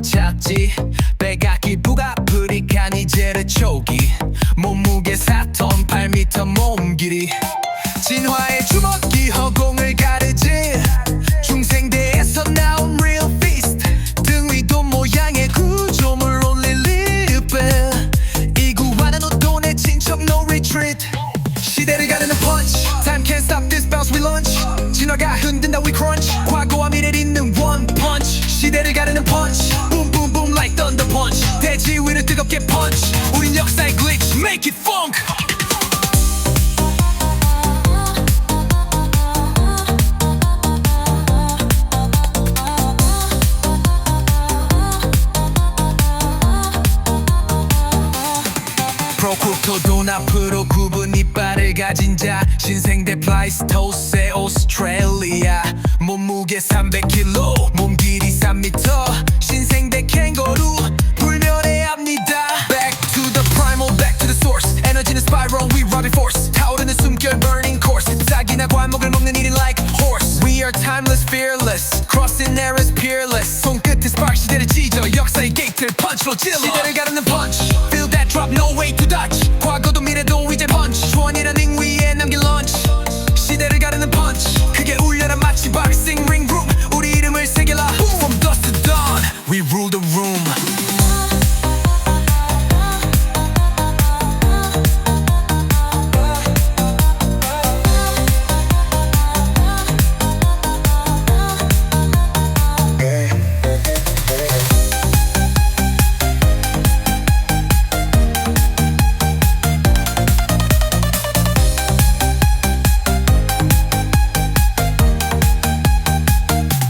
찼지. 배가 기부가 프리칸 이제를 초기. 몸무게 4톤 8m 몸 길이. 진화의 주먹기 허공을 가르지. 중생대에서 나온 real fist 등 위도 모양의 구조물 올릴 리벨 이 구하는 옷돈의 친척 no retreat. 시대를 가르는 punch. Time can't stop this bounce we launch. 진화가 흔든다 we crunch 위를 뜨겁게 punch. 우린 역사의 glitch. Make it funk. 프로쿠토 돈 앞으로 굽은 이빨을 가진 자. 신생대 플라이스토스의 오스트레일리아. 몸무게 나과 목을 먹는 일인 like horse. We are timeless, fearless Crossing eras peerless. 손끝에 spark 시대를 찢어 역사의 게이트를 punch로 찔러 시대를 가르는 punch. Feel that drop, no way to dodge. 과거도 미래도